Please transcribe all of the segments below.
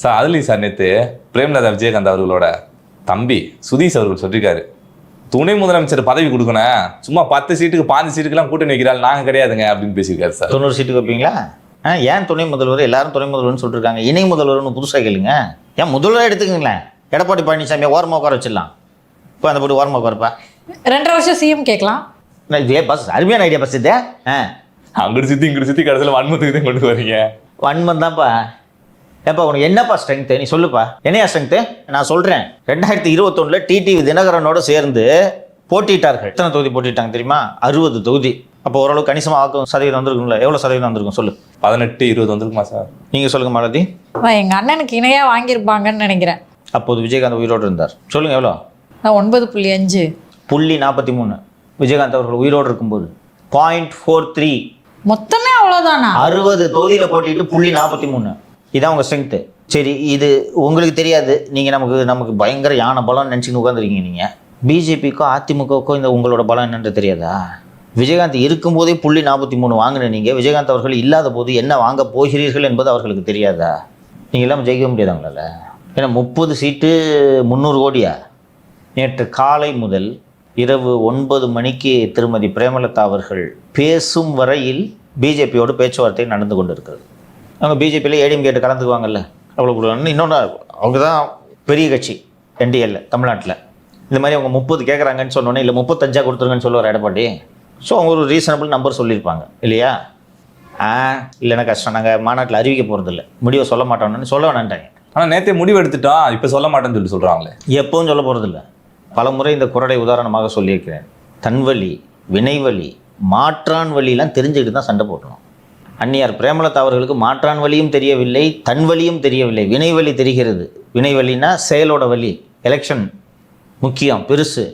Sir அதுலேயும் sir நேற்று பிரேமலதா விஜயகாந்த் அவர்களோட தம்பி சுதீஷ் அவர்கள் சொல்லியிருக்காரு. துணை முதலமைச்சர் பதவி கொடுக்கணும். சும்மா பத்து சீட்டுக்கு பாஞ்சு சீட்டுக்கெல்லாம் கூட்டணி வைக்கிறாள். நாங்கள் கிடையாதுங்க அப்படின்னு பேசியிருக்காரு சார். தொண்ணூறு சீட்டுக்கு வைப்பீங்களா? ஆ ஏன் துணை முதல்வர்? எல்லாரும் துணை முதல்வர்னு சொல்லிருக்காங்க. இணை முதல்வர்னு புதுசாக கேளுங்க. ஏன் முதல்வராக எடுத்துக்கங்களேன்? எடப்பாடி பழனிசாமி ஓரமாக உட்கார வச்சிடலாம். இப்போ அந்த போட்டு ஓரமாக உட்காருப்பா. ரெண்டரை வருஷம் சிஎம் கேட்கலாம். நான் இதே? பஸ் அருமையான ஐடியா பஸ் இது. ஆ. அங்கிட்டு சுற்றி இங்கிட்டு சுற்றி கடைசியில் வன்மத்துக்கு தான் கொண்டு வரீங்க வன்மம் தான்ப்பா. ஏப்பா உனக்கு என்னப்பா ஸ்ட்ரென்த்து நீ சொல்லுப்பா. என்னையா ஸ்ட்ரென்த்து நான் சொல்கிறேன் ரெண்டாயிரத்தி இருபத்தொன்னில் டிடிவி தினகரனோட சேர்ந்து போட்டிட்டார்கள் எத்தனை தொகுதி போட்டிட்டாங்க தெரியுமா? அறுபது தொகுதி. அப்போ ஓரளவு கணிசமாக வாக்கு சதவீதம் வந்திருக்கும்ல. எவ்வளோ சதவீதம் வந்திருக்கும் சொல்லு. பதினெட்டு இருபது வந்திருக்குமா சார்? நீங்கள் சொல்லுங்க மாலதி. அவன் எங்க அண்ணனுக்கு இணையா வாங்கியிருப்பாங்கன்னு நினைக்கிறேன். அப்போது விஜயகாந்த் உயிரோடு இருந்தார். சொல்லுங்க எவ்வளோ நான் ஒன்பது புள்ளி அஞ்சு. புள்ளி நாற்பத்தி மூணு. விஜயகாந்த் அவர்கள் உயிரோடு இருக்கும்போது. பாயிண்ட் ஃபோர் த்ரீ மொத்தமே அவ்வளவுதானா? அறுபது தொகுதியில் போட்டிட்டு புள்ளி நாற்பத்தி மூணு. இதான் உங்கள் ஸ்ட்ரென்த்து சரி இது உங்களுக்கு தெரியாது. நீங்கள் நமக்கு நமக்கு பயங்கர யானை பலம் நினச்சின்னு உட்காந்துருக்கீங்க நீங்கள் பிஜேபிக்கோ அதிமுகவுக்கோ இந்த உங்களோட பலம் என்னென்று தெரியாதா? விஜயகாந்த் இருக்கும்போதே புள்ளி நாற்பத்தி மூணு வாங்கின நீங்கள் விஜயகாந்த் அவர்கள் இல்லாத போது என்ன வாங்க போகிறீர்கள் என்பது அவர்களுக்கு தெரியாதா? நீங்கள் இல்லாமல் ஜெயிக்க முடியாது அவங்களால. ஏன்னா முப்பது சீட்டு முந்நூறு கோடியா? நேற்று காலை முதல் இரவு ஒன்பது மணிக்கு திருமதி பிரேமலதா அவர்கள் பேசும் வரையில் பிஜேபியோடு பேச்சுவார்த்தை நடந்து கொண்டிருக்கிறது. அவங்க பிஜேபியில் ஏடிஎம் கேட்டு கலந்துக்குவாங்கல்ல. அவ்வளோ கொடுக்கணும் இன்னொன்று அவங்க தான் பெரிய கட்சி என்டிஎல்ல தமிழ்நாட்டில். இந்த மாதிரி அவங்க முப்பது கேட்குறாங்கன்னு சொன்னோன்னே இல்லை முப்பத்தஞ்சா கொடுத்துருங்கன்னு சொல்லுவார் எடப்பாடி. ஸோ அவங்க ஒரு ரீசனபிள் நம்பர் சொல்லியிருப்பாங்க. இல்லையா? ஆ இல்லைன்னா கஷ்டம். நாங்கள் மாநாட்டில் அறிவிக்க போகிறதில்ல முடிவை சொல்ல மாட்டோம்னு சொல்ல வேணான்ட்டாங்க. ஆனால் நேற்றே முடிவு எடுத்துட்டோம் இப்போ சொல்ல மாட்டேன்னு சொல்லி சொல்கிறாங்களே எப்பவும் சொல்ல போகிறதில்ல பல முறை இந்த குரலை உதாரணமாக சொல்லியிருக்கிறேன். தன்வழி வினைவழி மாற்றான் வழியெல்லாம் தெரிஞ்சுக்கிட்டு தான் சண்டை போட்டணும் அந்நியார் பிரேமலதா அவர்களுக்கு மாற்றான் வழியும் தெரியவில்லை தன் வழியும் தெரியவில்லை. வினைவழி தெரிகிறது. வினைவழினா செயலோட வழி. எலெக்ஷன் முக்கியம் பெருசு.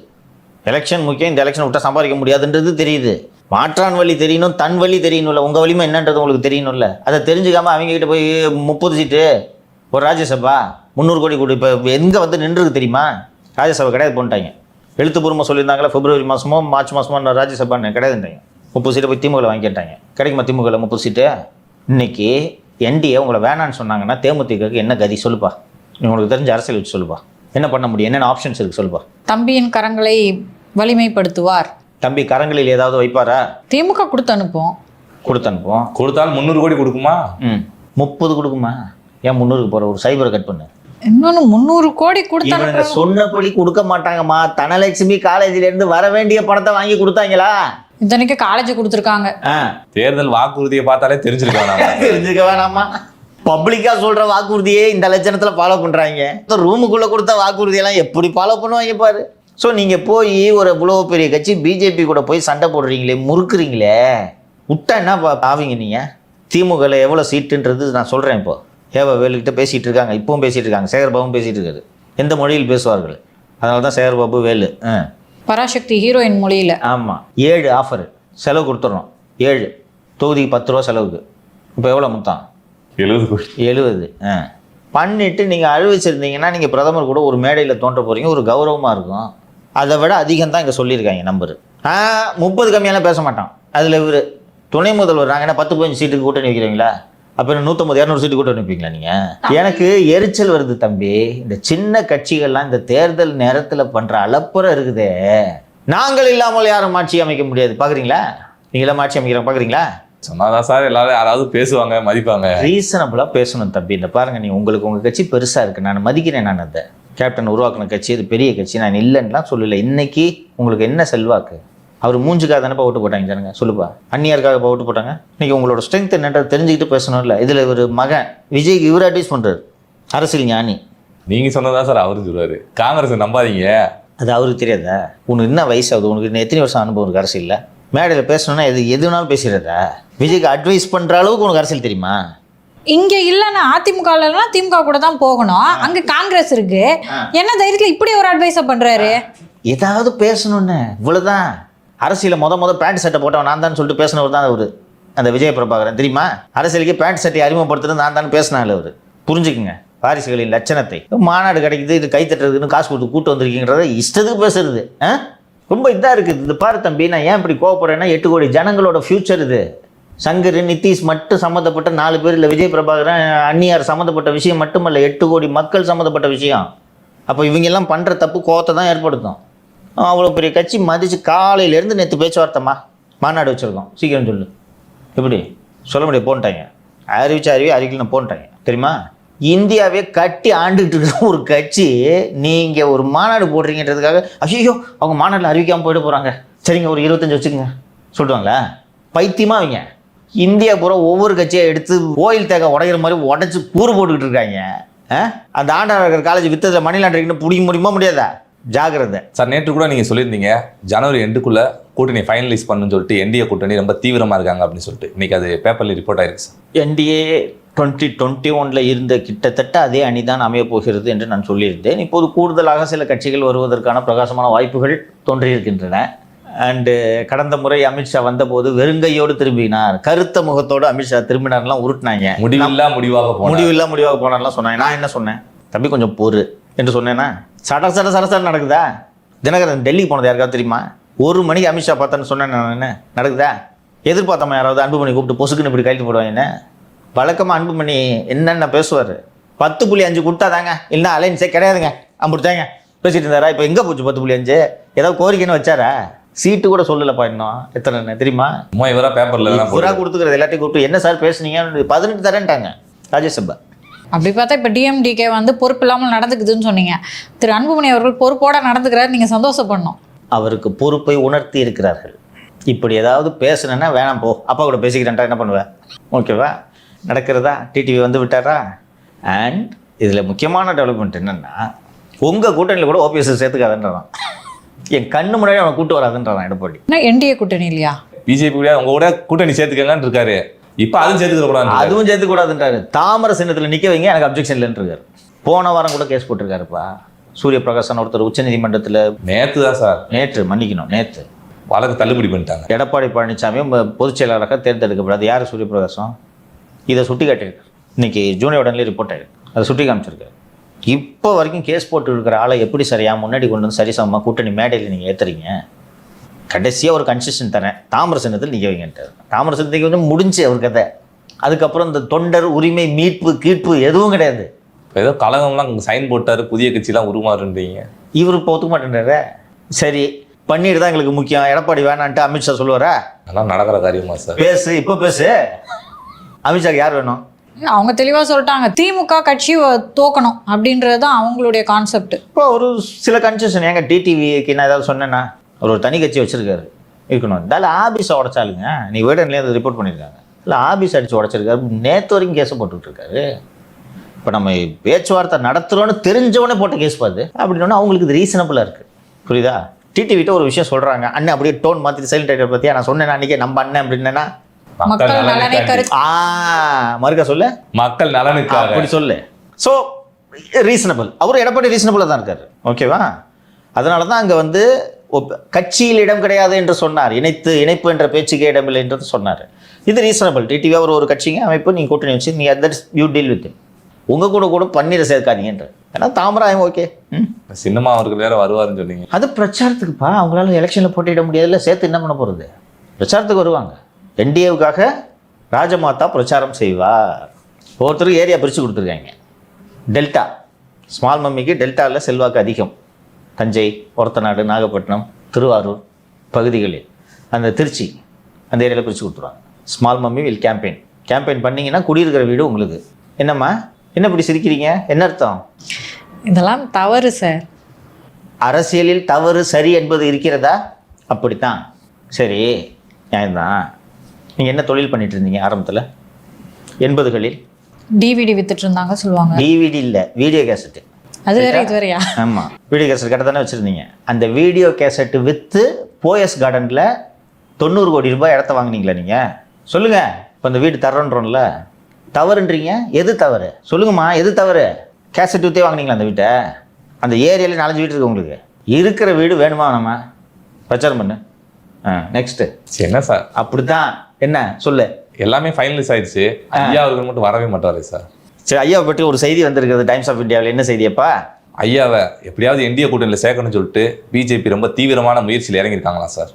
எலெக்ஷன் முக்கியம் இந்த எலெக்ஷன் விட்டால் சம்பாதிக்க முடியாதுன்றது தெரியுது. மாற்றான் வழி தெரியணும் தன் வழி தெரியணும்ல. உங்கள் வலிமை என்னன்றது உங்களுக்கு தெரியணும்ல. அதை தெரிஞ்சுக்காமல் அவங்க கிட்ட போய் முப்பது சீட்டு ஒரு ராஜ்யசபா முந்நூறு கோடி கொடு. இப்போ எங்கே வந்து நின்றுருக்கு தெரியுமா? ராஜ்யசபா கிடையாது போன்ட்டாங்க. எழுத்துப்பூர்வமாக சொல்லியிருந்தாங்களா? பிப்ரவரி மாதமோ மார்ச் மாதமோ ராஜ்யசபான்னு கிடையாதுன்றாங்க. முப்பது சீட்டை போய் திமுகவில் வாங்கிட்டாங்க. கிடைக்குமா திமுகவில் முப்பது சீட்டு? இன்னைக்கு என்டிஏ உங்களை வேணான்னு சொன்னாங்கன்னா தேமுதிகக்கு என்ன கதி சொல்லுப்பா. உங்களுக்கு தெரிஞ்ச அரசியல் வச்சு சொல்லுப்பா. என்ன பண்ண முடியும்? என்னென்ன ஆப்ஷன்ஸ் இருக்குது சொல்லுப்பா. தம்பியின் கரங்களை வலிமைப்படுத்துவார். தம்பி கரங்களில் ஏதாவது வைப்பாரா? திமுக கொடுத்து அனுப்பும் கொடுத்து அனுப்புவோம். கொடுத்தாலும் முந்நூறு கோடி கொடுக்குமா? ம். முப்பது கொடுக்குமா? ஏன் முந்நூறுக்கு போகிற ஒரு சைபரை கட் பண்ணு. இன்னொன்னு முந்நூறு கோடி கொடுத்து இவனுங்க அனுப்புறாங்க. சொன்னபடி கொடுக்க மாட்டாங்கம்மா. தனலட்சுமி காலேஜ்ல இருந்து வர வேண்டிய பணத்தை வாங்கி கொடுத்தாங்களா? இத்தனைக்கு காலேஜ் கொடுத்துருக்காங்க. ஆ. தேர்தல் வாக்குறுதியை பார்த்தாலே தெரிஞ்சிருக்காங்க. தெரிஞ்சுக்க வேணாமா பப்ளிக்கா சொல்ற வாக்குறுதியே இந்த லட்சணத்துல ஃபாலோ பண்றாங்க. இந்த ரூமுக்குள்ள கொடுத்த வாக்குறுதியெல்லாம் எப்படி ஃபாலோ பண்ணுவாங்க பாரு. ஸோ நீங்க போய் ஒரு இவ்வளோ பெரிய கட்சி பிஜேபி கூட போய் சண்டை போடுறீங்களே முறுக்குறீங்களே. விட்டா என்ன பா- ஆவீங்க நீங்க? திமுகவில் எவ்வளோ சீட்டுன்றது நான் சொல்றேன் இப்போ. ஏவ வேலுக்கிட்ட பேசிட்டு இருக்காங்க இப்பவும் பேசிட்டு இருக்காங்க. சேகர்பாபும் பேசிட்டு இருக்காரு. எந்த மொழியில் பேசுவார்கள்? அதனால தான் சேகர்பாபு வேலு. ஆ. பராசக்தி ஹீரோயின் மொழியில. ஆமாம் ஏழு ஆஃபர் செலவு கொடுத்துட்றோம் ஏழு. தொகுதிக்கு பத்து ரூபா செலவுக்கு. இப்போ எவ்வளோ மொத்தம்? எழுபது எழுபது ஆ. பண்ணிவிட்டு நீங்கள் அழிவச்சிருந்தீங்கன்னா நீங்கள் பிரதமர் கூட ஒரு மேடையில் தோன்ற போகிறீங்க ஒரு கௌரவமாக இருக்கும். அதை விட அதிகம் தான் இங்கே சொல்லியிருக்காங்க நம்பர். ஆ முப்பது கம்மியெல்லாம் பேச மாட்டான் அதில் இவர் துணை முதல்வர். நாங்கள் என்ன பத்து பதினஞ்சு சீட்டுக்கு கூட்டணி வைக்கிறீங்களா? அப்போ என்ன நூற்றம்பது இரநூறு சீட்டு கூட்டணி வைப்பீங்களா நீங்கள் எனக்கு எரிச்சல் வருது தம்பி. இந்த சின்ன கட்சிகள்லாம் இந்த தேர்தல் நேரத்தில் பண்ணுற அலப்புறம் இருக்குதே. நாங்கள் இல்லாமல் யாரும் ஆட்சி அமைக்க முடியாது. பார்க்குறீங்களா நீங்களாம் ஆட்சி அமைக்கிறோம் பார்க்குறீங்களா சொன்னாதான் சார் எல்லாரும் யாராவது பேசுவாங்க மதிப்பாங்க. ரீசனபிளாக பேசணும் தம்பி. இந்த பாருங்க நீ உங்களுக்கு உங்கள் கட்சி பெருசாக இருக்குது நான் மதிக்கிறேன் நான் அதை. கேப்டன் உருவாக்கின கட்சி இது பெரிய கட்சி. நான் இல்லைன்னுலாம் சொல்லலை. இன்னைக்கு உங்களுக்கு என்ன செல்வாக்கு? அவர் மூஞ்சுக்காக தானேப்பா ஓட்டு போட்டாங்க ஜனங்க சொல்லுப்பா. அந்நியருக்காக ஓட்டு போட்டாங்க. இன்னைக்கு உங்களோட ஸ்ட்ரென்த் என்னன்றது தெரிஞ்சுக்கிட்டு பேசணும்ல. இதில் ஒரு மகன் விஜய்க்கு இவர் அட்வைஸ் பண்ணுறாரு அரசியல் ஞானி. நீங்க சொன்னதான் சார் அவரு சொல்றாரு. காங்கிரஸ் நம்பாதீங்க. அது அவருக்கு தெரியாதா? உனக்கு என்ன வயசாகுது உனக்கு இன்னும் எத்தனை வருஷம் அனுபவம் இருக்கு அரசியலில்? மேடையில் பேசணும்னா எது எது வேணாலும் பேசிடுறதா? விஜய்க்கு அட்வைஸ் பண்ணுற அளவுக்கு உனக்கு அரசியல் தெரியுமா? இங்க இல்லைன்னா அதிமுகலாம் திமுக கூட தான் போகணும். அங்க காங்கிரஸ் இருக்கு. என்ன தைரியத்துல இப்படி ஒரு அட்வைஸ பண்றாரு? ஏதாவது பேசணும்னு. இவ்வளவுதான். அரசியல் முத முத பேண்ட் சட்டை போட்டவன் நான் தான் சொல்லிட்டு பேசினவர் தான் அவர். அந்த விஜய பிரபாகரன். தெரியுமா? அரசியலுக்கு பேண்ட் சட்டை அறிமுகப்படுத்துறது நான் தான் பேசினாள் அவர். புரிஞ்சுக்குங்க. வாரிசுகளின் லட்சணத்தை. மாநாடு கிடைக்குது இது கை தட்டுறதுன்னு காசு கொடுத்து கூட்டு வந்திருக்கீங்கிறத இஷ்டத்துக்கு பேசுறது. ஆ? ரொம்ப இதாக இருக்குது. இது பாரு தம்பி நான் ஏன் இப்படி கோவப்படுறேன்னா எட்டு கோடி ஜனங்களோட ஃப்யூச்சர் இது. சங்கர் நிதிஷ் மட்டும் சம்மந்தப்பட்ட நாலு பேர் இல்லை விஜய் பிரபாகரன் அந்நியார் சம்மந்தப்பட்ட விஷயம் மட்டுமல்ல எட்டு கோடி மக்கள் சம்மந்தப்பட்ட விஷயம். அப்போ இவங்கெல்லாம் பண்ணுற தப்பு கோவத்தை தான் ஏற்படுத்தும். அவ்வளோ பெரிய கட்சி மதித்து காலையிலேருந்து நேற்று பேச்சுவார்த்தைம்மா. மாநாடு வச்சுருக்கோம். சீக்கிரம் சொல்லு. எப்படி? சொல்ல முடியாது போன்ட்டாங்க. அறிவிச்ச அறிவி அறிக்கையில் போன்ட்டாங்க. தெரியுமா? இந்தியாவே கட்டி ஆண்டுகிட்டு இருக்கிற ஒரு கட்சி நீங்கள் ஒரு மாநாடு போடுறீங்கன்றதுக்காக ஐயோ அவங்க மாநாட்டில் அறிவிக்காமல் போயிட போகிறாங்க சரிங்க ஒரு இருபத்தஞ்சி வச்சுக்கோங்க. சொல்லுவாங்களா பைத்தியமாக அவங்க. இந்தியா பூரா ஒவ்வொரு கட்சியாக எடுத்து கோயில் தேக்க உடையிற மாதிரி உடச்சி கூறு போட்டுக்கிட்டு இருக்காங்க. அந்த ஆண்டாளர் காலேஜ் வித்ததில் மணி லாண்டரிங்னு பிடிக்க முடியுமா முடியாதா? ஜாக்கிரதை சார் நேற்று கூட நீங்க சொல்லியிருந்தீங்க ஜனவரி எண்டுக்குள்ள கூட்டணி ஃபைனலைஸ் பண்ணுன்னு சொல்லிட்டு என்டிஏ கூட்டணி ரொம்ப தீவிரமா இருக்காங்க அப்படின்னு சொல்லிட்டு. இன்னைக்கு அது பேப்பர்ல ரிப்போர்ட் ஆயிருக்கு சார். என்டிஏ டுவெண்ட்டி டுவெண்ட்டி ஒனில் இருந்த கிட்டத்தட்ட அதே அணிதான் அமையப் போகிறது என்று நான் சொல்லியிருந்தேன். இப்போது கூடுதலாக சில கட்சிகள் வருவதற்கான பிரகாசமான வாய்ப்புகள் தோன்றியிருக்கின்றன. அண்டு கடந்த முறை அமித்ஷா வந்தபோது வெறுங்கையோடு திரும்பினார். கருத்த முகத்தோடு அமித்ஷா திரும்பினார்லாம் உருட்டினாங்க. முடிவில்லா முடிவாக முடிவில்லா முடிவாக போனார்லாம் சொன்னாங்க. நான் என்ன சொன்னேன்? தம்பி கொஞ்சம் பொறு என்று சொன்னேன்னா சட சட சட சட நடக்குதா? தினகரன் டெல்லி போனது யாருக்காவது தெரியுமா? ஒரு மணிக்கு அமித்ஷா பார்த்தேன்னு சொன்னேன் நான். என்ன? நடக்குதா? எதிர்பார்த்தோமா யாராவது அன்புமணி கூப்பிட்டு பொசுக்குன்னு இப்படி கைட்டு போடுவாங்க என்ன? வழக்கமாக அன்புமணி என்னென்ன பேசுவார்? பத்து புள்ளி அஞ்சு கொடுத்தாதாங்க இல்லைன்னா அலைன்ஸே கிடையாதுங்க. அம்பிடுத்தாங்க பேசிட்டு இருந்தாரா? இப்போ எங்கே போச்சு பத்து புள்ளி அஞ்சு? ஏதாவது கோரிக்கைன்னு வச்சாரா? சீட்டு கூட சொல்லலப்பா இன்னும். எத்தனை தெரியுமா? இவரா பேப்பர்ல புறா கொடுத்துக்கிறது எல்லாத்தையும் கூப்பிட்டு என்ன சார் பேசுனீங்க? பதினெட்டு தரேன்ட்டாங்க. ராஜ்யசபா. அப்படி பார்த்தா இப்போ டிஎம்டிகே வந்து பொறுப்பு இல்லாமல் நடந்துக்குதுன்னு சொன்னீங்க. திரு அன்புமணி அவர்கள் பொறுப்போட நடந்துக்கிறாரு நீங்கள் சந்தோஷப்படணும். அவருக்கு பொறுப்பை உணர்த்தி இருக்கிறார்கள். இப்படி ஏதாவது பேசுனேன்னா வேணாம் போ. அப்பா கூட பேசிக்கிறேன்டா என்ன பண்ணுவேன் ஓகேவா? நடக்கிறதா? டிடிவி வந்து விட்டாரா? அண்ட் இதில் முக்கியமான டெவலப்மெண்ட் என்னென்னா உங்கள் கூட்டணியில் கூட ஓபிஎஸ் சேர்த்துக்காதுன்றான் என் கண்ணு முன்னாடி அவனை கூட்டு வராதுன்றான் எடப்பாடி. என்ன என்டிஏ கூட்டணி இல்லையா? பிஜேபி கூட உங்க கூட கூட்டணி சேர்த்துக்கங்கன்னு இருக்காரு. இப்ப அதுவும் சேர்த்துக்க கூடாது அதுவும் சேர்த்துக்கூடாதுன்றாரு. தாமரை சின்னத்தில் நிற்க வைங்க எனக்கு அப்ஜெக்ஷன் இல்லைன்னு இருக்காரு போன வாரம் கூட கேஸ் போட்டிருக்காருப்பா. சூரிய பிரகாசன் ஒருத்தர் உச்சநீதிமன்றத்தில் நேத்து தான் சார். நேற்று மன்னிக்கணும் நேற்று வழக்கு தள்ளுபடி பண்ணிட்டாங்க. எடப்பாடி பழனிசாமியும் ம- பொதுச் செயலாளராக தேர்ந்தெடுக்கப்படாது. யார் சூரியபிரகாசம் இதை சுட்டி காட்டியிருக்கு இன்னைக்கு ஜூனியர் உடனே ரிப்போர்ட் ஆயிருக்கு. அதை சுட்டி காமிச்சிருக்காரு. இப்போ வரைக்கும் கேஸ் போட்டு இருக்கிற ஆளை எப்படி சரியா முன்னாடி கொண்டு வந்து சரிசமமாக கூட்டணி மேடையில் நீங்கள் ஏற்றுறீங்க கடைசியாக ஒரு கன்செஷன் தரேன். தாமிர சின்னத்தில் நிற்க வைங்கன்ட்டார். தாமிர சின்னத்துக்கு வந்து முடிஞ்சு அவர் கதை. அதுக்கப்புறம் இந்த தொண்டர் உரிமை மீட்பு கீட்பு எதுவும் கிடையாது. இப்ப ஏதோ கழகம்லாம் சைன் போட்டாரு புதிய கட்சிலாம் உருமாறுன்றீங்க. இவர் இப்போ ஒத்துக்க மாட்டேன்றாரு. சரி பண்ணிட்டு தான் எங்களுக்கு முக்கியம். எடப்பாடி வேணான்ட்டு அமித்ஷா சொல்லுவாரா? அதெல்லாம் நடக்கிற காரியமா சார்? பேசு இப்போ பேசு. அமித்ஷாக்கு யார் வேணும்? அவங்க தெளிவாக சொல்லிட்டாங்க. திமுக கட்சி தோக்கணும் அப்படின்றது தான் அவங்களுடைய கான்செப்ட் இப்போ ஒரு சில கன்செஷன் ஏங்க டிடிவிக்கு நான் ஏதாவது சொன்னேன்னா அவர் ஒரு தனி கட்சி வச்சிருக்காரு. இருக்கணும். இருந்தாலும் ஆபீஸை உடைச்சாலுங்க நீ வீடன்லேயே அதை ரிப்போர்ட் பண்ணியிருக்காங்க இல்லை ஆபீஸ் அடித்து உடைச்சிருக்காரு. நேற்று வரைக்கும் கேஸை போட்டுட்டு இருக்காரு இப்போ நம்ம பேச்சுவார்த்தை நடத்துகிறோன்னு தெரிஞ்சவொடனே போட்ட கேஸ் பார்த்து அப்படின்னா அவங்களுக்கு இது ரீசனபிளாக இருக்குது புரியுதா? டிடிவிட்ட ஒரு விஷயம் சொல்கிறாங்க அண்ணன் அப்படியே டோன் மாற்றி சைலண்ட் ஆகிட்ட பற்றியா நான் சொன்னேன் அன்றைக்கி நம்ம அண்ணன் அப்படின்னா மக்கள் நலனை நலனுக்காக கருத்து. ஆ மறுக்க சொல்லு? மக்கள் நலனுக்காக. அப்படி சொல்லு. ஸோ ரீசனபிள் அவர் எடப்பாடி ரீசனபிளாக தான் இருக்காரு. ஓகேவா அதனால தான் அங்கே வந்து கட்சியில் இடம் கிடையாது என்று சொன்னார். இணைத்து இணைப்பு என்ற பேச்சுக்கே இடமில்லை என்று சொன்னார். இது ரீசனபிள் டிடிவி அவர் ஒரு கட்சிங்க அமைப்பு நீங்கள் கூட்டணி வச்சு நீ தட்ஸ் யூ டீல் வித் உங்கள் கூட கூட பன்னீரை சேர்க்காதீங்கன்ற ஏன்னா தாமராயம் ஓகே ம்? சின்னமா அவருக்கு வேற வருவாருன்னு சொன்னீங்க. அது பிரச்சாரத்துக்குப்பா. அவங்களால எலெக்ஷனில் போட்டியிட முடியாதுல்ல சேர்த்து என்ன பண்ண போகிறது பிரச்சாரத்துக்கு வருவாங்க. என்டிஏவுக்காக ராஜமாதா பிரச்சாரம் செய்வார். ஒவ்வொருத்தருக்கு ஏரியா பிரித்து கொடுத்துருக்காங்க. டெல்டா. ஸ்மால் மம்மிக்கு டெல்டாவில் செல்வாக்கு அதிகம். தஞ்சை ஒரத்தநாடு நாகப்பட்டினம் திருவாரூர் பகுதிகளில். அந்த திருச்சி அந்த ஏரியாவில் பிரித்து கொடுத்துருவாங்க. Small mummy will campaign campaign பண்ணீங்கன்னா குடியிருக்கிற வீடு உங்களுக்கு என்னம்மா? என்ன இப்படி சிரிக்கிறீங்க? என்ன அர்த்தம்? இதெல்லாம் தவறு சார். அரசியலில் தவறு சரி என்பது இருக்கிறதா? அப்படித்தான். சரி நியாயம்தான். நீங்கள் என்ன தொழில் பண்ணிட்டு இருந்தீங்க ஆரம்பத்தில்? எண்பதுகளில்? டிவிடி வித்துட்டு இருந்தாங்க சொல்லுவாங்க. டிவிடி இல்லை வீடியோ கேசட்டு. அது வேற இது வேறையா? ஆமாம் வீடியோ கேசட் கடை தானே வச்சுருந்தீங்க. அந்த வீடியோ கேசட்டு விற்று போயஸ் கார்டனில் தொண்ணூறு கோடி ரூபாய் இடத்த வாங்குனீங்களா நீங்கள் சொல்லுங்கள் இப்போ இந்த வீடு தர்றோன்றோம்ல. தவறுன்றீங்க. எது தவறு? சொல்லுங்கம்மா எது தவறு? கேசட் விற்றே வாங்குனீங்களா அந்த வீட்டை? அந்த ஏரியாவில் நாலஞ்சு வீடு இருக்கு உங்களுக்கு. இருக்கிற வீடு வேணுமா நம்ம? பிரச்சாரம் பண்ணு. ஆ நெக்ஸ்ட்டு சரி, என்ன சார்? அப்படித்தான். என்ன? சொல்லு. எல்லாமே ஃபைனலைஸ் ஆயிடுச்சு. ஐயா அவர்கள் மட்டும் வரவே மாட்டாரு சார். சரி ஐயாவை பற்றி ஒரு செய்தி வந்திருக்கிறது டைம்ஸ் ஆஃப் இந்தியாவில் என்ன செய்தியப்பா ஐயாவை எப்படியாவது இந்திய கூட்டணியில் சேர்க்கணும்னு சொல்லிட்டு பிஜேபி ரொம்ப தீவிரமான முயற்சியில் இறங்கியிருக்காங்களா சார்?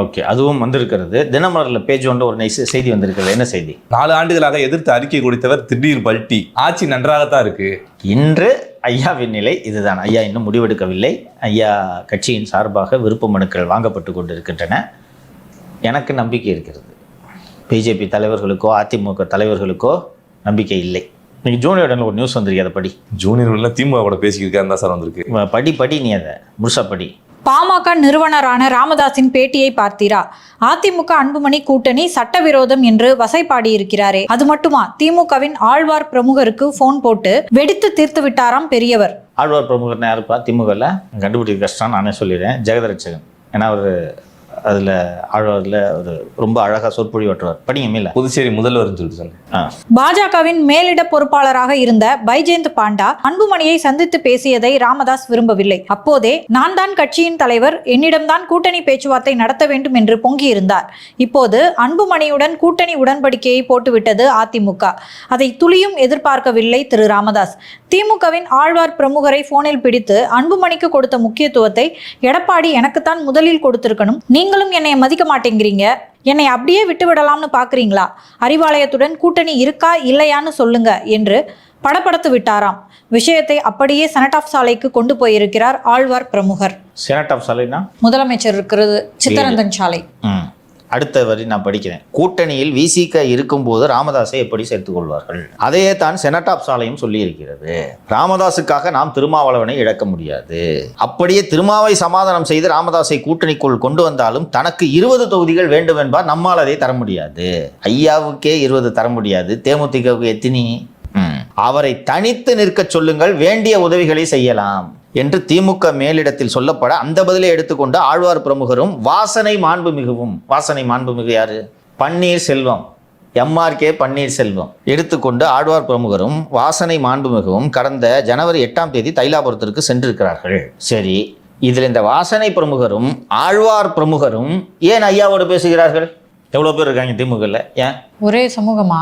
ஓகே அதுவும் வந்திருக்கிறது. தினமலரில் பேஜ் ஒன்று ஒரு நெய் செய்தி வந்திருக்கிறது. என்ன செய்தி? நாலு ஆண்டுகளாக எதிர்த்து அறிக்கை கொடுத்தவர் திடீர் பல்ட்டி ஆட்சி நன்றாகத்தான் இருக்கு. இன்று ஐயாவின் நிலை இதுதான். ஐயா இன்னும் முடிவெடுக்கவில்லை. ஐயா கட்சியின் சார்பாக விருப்ப மனுக்கள் வாங்கப்பட்டு கொண்டிருக்கின்றன. எனக்கு நம்பிக்கை இருக்கிறது. பிஜேபி தலைவர்களுக்கோ அதிமுக தலைவர்களுக்கோ நம்பிக்கை இல்லை. இன்னைக்கு ஜூனியர் ஒரு நியூஸ் வந்திருக்கு அதை படி. ஜூனியர் உள்ள திமுக கூட பேசிக்கிருக்காரு தான் சார் வந்திருக்கு. படி படி நீ அதை. முழுசா படி. பாமக நிறுவனரான ராமதாஸின் பேட்டியை பார்த்தீரா? அதிமுக அன்புமணி கூட்டணி சட்டவிரோதம் என்று வசைபாடியிருக்கிறாரே அது மட்டுமா? திமுகவின் ஆழ்வார் பிரமுகருக்கு போன் போட்டு வெடித்து தீர்த்து விட்டாராம் பெரியவர். ஆழ்வார் பிரமுகர்னு யாருப்பா? திமுகவில் கண்டுபிடிக்க கஷ்டம் நானே சொல்லிடுறேன். ஜெகதரட்சகன். ஏன்னா அவர் அதில் ஆழ்வாரில் ஒரு ரொம்ப அழகாக சொற்பொழிவாற்றுவார் படிங்க மேல. புதுச்சேரி முதல்வர்னு சொல்லிட்டு சொன்னேன். ஆ. பாஜகவின் மேலிட பொறுப்பாளராக இருந்த பைஜெயந்த் பாண்டா அன்புமணியை சந்தித்து பேசியதை ராமதாஸ் விரும்பவில்லை. அப்போதே நான் தான் கட்சியின் தலைவர் என்னிடம்தான் கூட்டணி பேச்சுவார்த்தை நடத்த வேண்டும் என்று பொங்கியிருந்தார். இப்போது அன்புமணியுடன் கூட்டணி உடன்படிக்கையை போட்டுவிட்டது அதிமுக. அதை துளியும் எதிர்பார்க்கவில்லை திரு ராமதாஸ். திமுகவின் ஆழ்வார் பிரமுகரை போனில் பிடித்து அன்புமணிக்கு கொடுத்த முக்கியத்துவத்தை எடப்பாடி எனக்குத்தான் முதலில் கொடுத்திருக்கணும். நீங்களும் என்னை மதிக்க மாட்டேங்கிறீங்க. என்னை அப்படியே விட்டு விடலாம்னு பாக்குறீங்களா அறிவாலயத்துடன் கூட்டணி இருக்கா இல்லையான்னு சொல்லுங்க என்று படப்படுத்து விட்டாராம். விஷயத்தை அப்படியே செனட் ஆஃப் சாலைக்கு கொண்டு போயிருக்கிறார் ஆழ்வார் பிரமுகர். செனட் ஆஃப் சாலைனா முதலமைச்சர் இருக்கிறது சித்தரந்தன் சாலை. அடுத்த வரி நான் படிக்கிறேன். கூட்டணியில் விசிக இருக்கும்போது ராமதாஸை எப்படி சேர்த்துக் கொள்வார்கள்? அதையே தான் செனட்டாப் சாலையும் சொல்லியிருக்கிறது. ராமதாஸுக்காக நாம் திருமாவளவனை இழக்க முடியாது. அப்படியே திருமாவை சமாதானம் செய்து ராமதாஸை கூட்டணிக்குள் கொண்டு வந்தாலும் தனக்கு இருபது தொகுதிகள் வேண்டும் என்பார் நம்மால் அதை தர முடியாது. ஐயாவுக்கே இருபது தர முடியாது. தேமுதிகவுக்கு எத்தினி? அவரை தனித்து நிற்கச் சொல்லுங்கள். வேண்டிய உதவிகளை செய்யலாம். என்று திமுக மேலிடத்தில் சொல்லப்பட அந்த பதிலை எடுத்துக்கொண்டு ஆழ்வார் பிரமுகரும் வாசனை மாண்புமிகவும் வாசனை மாண்புமிகு யாரு? பன்னீர் செல்வம் எம்ஆர்கே பன்னீர் செல்வம் எடுத்துக்கொண்டு ஆழ்வார் பிரமுகரும் வாசனை மாண்புமிகவும் கடந்த ஜனவரி எட்டாம் தேதி தைலாபுரத்திற்கு சென்றிருக்கிறார்கள். சரி இதில் இந்த வாசனை பிரமுகரும் ஆழ்வார் பிரமுகரும் ஏன் ஐயாவோடு பேசுகிறார்கள்? எவ்வளோ பேர் இருக்காங்க திமுகவில் ஏன்? ஒரே சமூகமா?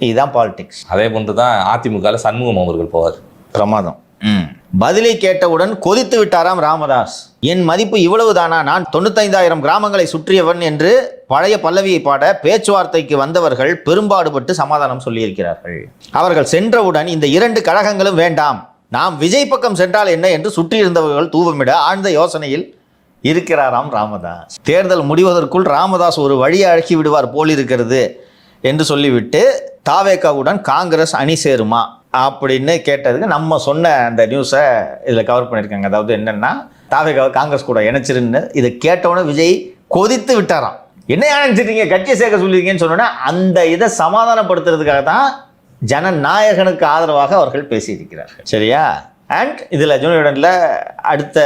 இதுதான் பாலிடிக்ஸ் அதே போன்று தான் அதிமுகவில் சண்முகம் அவர்கள் போவார். பிரமாதம். ம். பதிலை கேட்டவுடன் கொதித்து விட்டாராம் ராமதாஸ். என் மதிப்பு இவ்வளவு தானா நான் தொண்ணூத்தைந்தாயிரம் கிராமங்களை சுற்றியவன் என்று பழைய பல்லவியை பாட பேச்சுவார்த்தைக்கு வந்தவர்கள் பெரும்பாடுபட்டு சமாதானம் சொல்லியிருக்கிறார்கள். அவர்கள் சென்றவுடன் இந்த இரண்டு கழகங்களும் வேண்டாம். நாம் விஜய் பக்கம் சென்றால் என்ன என்று சுற்றியிருந்தவர்கள் தூவமிட ஆழ்ந்த யோசனையில் இருக்கிறாராம் ராமதாஸ். தேர்தல் முடிவதற்குள் ராமதாஸ் ஒரு வழியை அழகி விடுவார் போலிருக்கிறது என்று சொல்லிவிட்டு தாவேக்காவுடன் காங்கிரஸ் அணி சேருமா? அப்படின்னு கேட்டதுக்கு நம்ம சொன்ன அந்த நியூஸை இதில் கவர் பண்ணியிருக்காங்க. அதாவது என்னென்னா தாவேக்காவை காங்கிரஸ் கூட இணைச்சிருன்னு இதை கேட்டவுடனே விஜய் கொதித்து விட்டாராம். என்ன நினைச்சிட்டீங்க கட்சியை சேர்க்க சொல்லியிருக்கீங்கன்னு சொன்னோன்னே அந்த இதை சமாதானப்படுத்துறதுக்காக தான் ஜனநாயகனுக்கு ஆதரவாக அவர்கள் பேசியிருக்கிறார்கள். சரியா? அண்ட் இதில் ஜூனியர்டனில் அடுத்த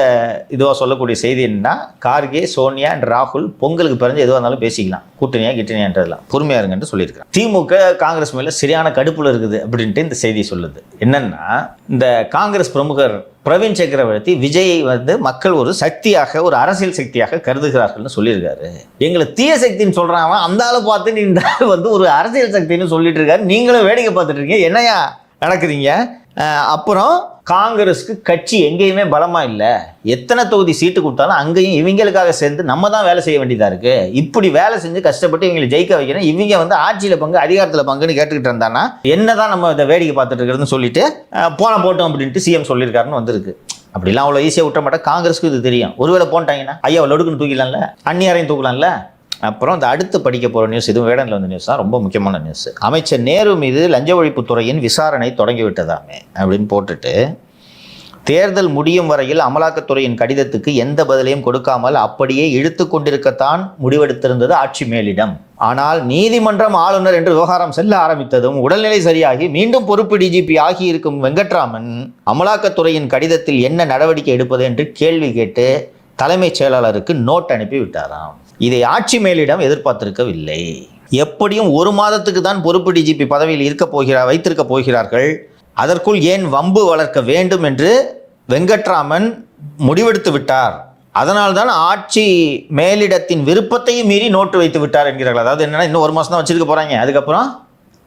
இதுவாக சொல்லக்கூடிய செய்தி என்னன்னா கார்கே சோனியா அண்ட் ராகுல் பொங்கலுக்கு பிறந்து எதுவாக இருந்தாலும் பேசிக்கலாம். கூட்டணியா கிட்டணியான்றதுலாம் பொறுமையாக இருங்கன்னு சொல்லியிருக்கிறேன் திமுக காங்கிரஸ் மேலே சரியான கடுப்பில் இருக்குது அப்படின்ட்டு இந்த செய்தி சொல்லுது. என்னன்னா இந்த காங்கிரஸ் பிரமுகர் பிரவீன் சக்கரவர்த்தி விஜயை வந்து மக்கள் ஒரு சக்தியாக ஒரு அரசியல் சக்தியாக கருதுகிறார்கள்னு சொல்லியிருக்காரு. எங்களை தீய சக்தின்னு சொல்றான் அந்த ஆளை பார்த்து நீ இந்த ஆள் வந்து ஒரு அரசியல் சக்தின்னு சொல்லிட்டு இருக்காரு. நீங்களும் வேடிக்கை பார்த்துட்டு இருக்கீங்க. என்னையா நடக்குறீங்க? அப்புறம் காங்கிரஸ்க்கு கட்சி எங்கேயுமே பலமாக இல்லை. எத்தனை தொகுதி சீட்டு கொடுத்தாலும் அங்கேயும் இவங்களுக்காக சேர்ந்து நம்ம தான் வேலை செய்ய வேண்டியதாக இருக்குது இப்படி வேலை செஞ்சு கஷ்டப்பட்டு இவங்களை ஜெயிக்க வைக்கணும் இவங்க வந்து ஆட்சியில் பங்கு அதிகாரத்தில் பங்குன்னு கேட்டுக்கிட்டு இருந்தானா என்னதான் நம்ம இதை வேடிக்கை பார்த்துட்டு இருக்கிறதுன்னு சொல்லிட்டு போன போட்டோம் அப்படின்ட்டு சிஎம் சொல்லியிருக்காருன்னு வந்திருக்கு. அப்படிலாம் அவ்வளோ ஈஸியாக விட்ட மாட்டேன். காங்கிரஸ்க்கு இது தெரியும். ஒருவேளை போன்ட்டாங்கன்னா ஐயா லொடுக்குன்னு தூக்கிடலாம்ல? அந்நியாரையும் தூக்கலாம்ல? அப்புறம் அந்த அடுத்து படிக்க போகிற நியூஸ் இதுவும் வேடனில் வந்த நியூஸ் தான் ரொம்ப முக்கியமான நியூஸ் அமைச்சர் நேரு மீது லஞ்ச ஒழிப்புத்துறையின் விசாரணை தொடங்கிவிட்டதாமே அப்படின்னு போட்டுட்டு தேர்தல் முடியும் வரையில் அமலாக்கத்துறையின் கடிதத்துக்கு எந்த பதிலையும் கொடுக்காமல் அப்படியே இழுத்து கொண்டிருக்கத்தான் முடிவெடுத்திருந்தது ஆட்சி மேலிடம். ஆனால் நீதிமன்றம் ஆளுநர் என்று விவகாரம் செல்ல ஆரம்பித்ததும் உடல்நிலை சரியாகி மீண்டும் பொறுப்பு டிஜிபி ஆகியிருக்கும் வெங்கட்ராமன் அமலாக்கத்துறையின் கடிதத்தில் என்ன நடவடிக்கை எடுப்பது என்று கேள்வி கேட்டு தலைமைச் செயலாளருக்கு நோட் அனுப்பி விட்டாராம். இதை ஆட்சி மேலிடம் எதிர்பார்த்திருக்கவில்லை. எப்படியும் ஒரு மாதத்துக்கு தான் பொறுப்பு டிஜிபி பதவியில் இருக்க போகிறார் வைத்திருக்க போகிறார்கள். அதற்குள் ஏன் வம்பு வளர்க்க வேண்டும் என்று வெங்கட்ராமன் முடிவெடுத்து விட்டார். அதனால்தான் ஆட்சி மேலிடத்தின் விருப்பத்தையும் மீறி நோட்டு வைத்து விட்டார் என்கிறார்கள். அதாவது என்னன்னா இன்னும் ஒரு மாதம் தான் வச்சிருக்க போறாங்க. அதுக்கப்புறம்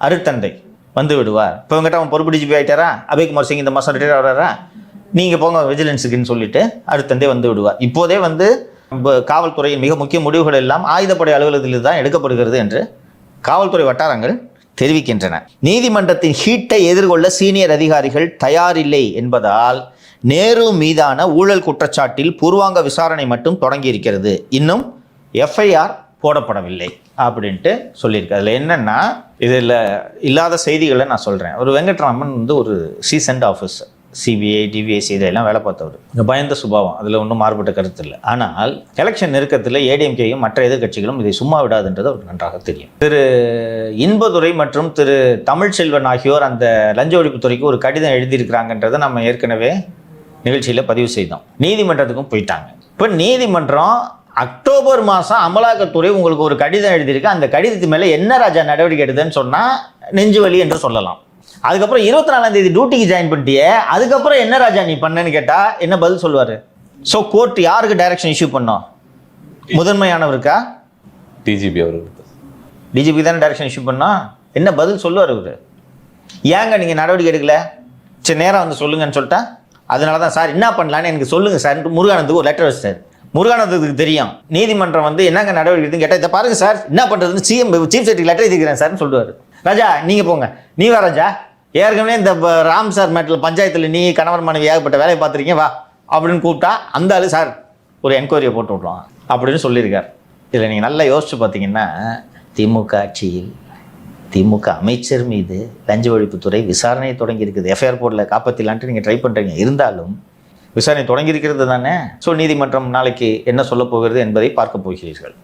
அருத்தந்தை வந்து விடுவார். இப்போ வெங்கட்ராமன் பொறுப்பு டிஜிபி ஆகிட்டாரா அபய்குமார் சிங் இந்த மாதம் ரிட்டையர் ஆகிறாரா நீங்கள் போங்க விஜிலன்ஸுக்குன்னு சொல்லிட்டு அடுத்தந்தே வந்து விடுவார். இப்போதே வந்து காவல்துறையின் மிக முக்கிய முடிவுகள் எல்லாம் ஆயுதப்படை அலுவலகத்தில் தான் எடுக்கப்படுகிறது என்று காவல்துறை வட்டாரங்கள் தெரிவிக்கின்றன. நீதிமன்றத்தின் ஹீட்டை எதிர்கொள்ள சீனியர் அதிகாரிகள் தயாரில்லை என்பதால் நேரு மீதான ஊழல் குற்றச்சாட்டில் பூர்வாங்க விசாரணை மட்டும் தொடங்கி இருக்கிறது இன்னும் எஃப்ஐஆர் போடப்படவில்லை அப்படின்ட்டு சொல்லியிருக்கு. அதில் என்னென்னா இதில் இல்லாத செய்திகளை நான் சொல்கிறேன் ஒரு வெங்கட்ராமன் வந்து ஒரு சீசன்ட் ஆஃபீஸர். சிபிஐ டிவிஎஸ்சி இதெல்லாம் வேலை பார்த்தவர். இந்த பயந்த சுபாவம் அதில் ஒன்றும் மாறுபட்ட கருத்து இல்லை. ஆனால் எலெக்ஷன் நெருக்கத்தில் ஏடிஎம்கேயும் மற்ற எதிர்க்கட்சிகளும் இதை சும்மா விடாதுன்றது அவருக்கு நன்றாக தெரியும். திரு இன்பதுரை மற்றும் திரு தமிழ்ச்செல்வன் ஆகியோர் அந்த லஞ்ச ஒழிப்புத்துறைக்கு ஒரு கடிதம் எழுதியிருக்கிறாங்கன்றதை நம்ம ஏற்கனவே நிகழ்ச்சியில் பதிவு செய்தோம். நீதிமன்றத்துக்கும் போயிட்டாங்க. இப்போ நீதிமன்றம் அக்டோபர் மாதம் அமலாக்கத்துறை உங்களுக்கு ஒரு கடிதம் எழுதியிருக்கு. அந்த கடிதத்து மேலே என்ன ராஜா நடவடிக்கை எடுதுன்னு சொன்னால் நெஞ்சுவலி என்று சொல்லலாம். அதுக்கப்புறம் இருபத்தி நாலாம் தேதி டியூட்டிக்கு ஜாயின் பண்ணிட்டியே. அதுக்கப்புறம் என்ன ராஜா நீ பண்ணேன்னு கேட்டால் என்ன பதில் சொல்லுவார்? ஸோ கோர்ட் யாருக்கு டைரக்ஷன் இஷ்யூ பண்ணோம்? முதன்மையானவருக்கா டிஜிபி அவர்களுக்கு டிஜிபி தானே. டைரக்ஷன் இஷ்யூ பண்ணா? என்ன பதில் சொல்லுவார் இவர்? ஏங்க நீங்கள் நடவடிக்கை எடுக்கல? சரி நேரா வந்து சொல்லுங்கன்னு சொல்லிட்டா? அதனால தான் சார் என்ன பண்ணலான்னு எனக்கு சொல்லுங்கள் சார். முருகானந்துக்கு ஒரு லெட்டர் வச்சார் முருகானந்தத்துக்கு தெரியும். நீதிமன்றம் வந்து என்னங்க நடவடிக்கை கேட்டால் இதை பாருங்க சார் என்ன பண்ணுறதுன்னு சிஎம் சீஃப் செக்ரட்டரி லெட்டர் எழுதிக்கிறேன் சார்னு சொல்லுவார். ராஜா நீங்கள் போங்க. நீ வா ராஜா. ஏற்கனவே இந்த ராம் சார் மேட்டில் பஞ்சாயத்தில் நீ கணவன் மனைவி ஏகப்பட்ட வேலையை பார்த்துருக்கீங்க வா. அப்படின்னு கூப்பிட்டா அந்த ஆள் சார் ஒரு என்கொயரியை போட்டு விட்ருவான் அப்படின்னு சொல்லியிருக்கார். இதில் நீங்கள் நல்லா யோசிச்சு பார்த்தீங்கன்னா திமுக ஆட்சியில் திமுக அமைச்சர் மீது லஞ்ச ஒழிப்புத்துறை விசாரணை தொடங்கியிருக்குது எஃப்ஐஆர் போர்டில் காப்பாற்றலான்ட்டு நீங்கள் ட்ரை பண்ணுறீங்க இருந்தாலும் விசாரணை தொடங்கியிருக்கிறது தானே? ஸோ நீதிமன்றம் நாளைக்கு என்ன சொல்லப் போகிறது என்பதை பார்க்க போகிறீர்கள்.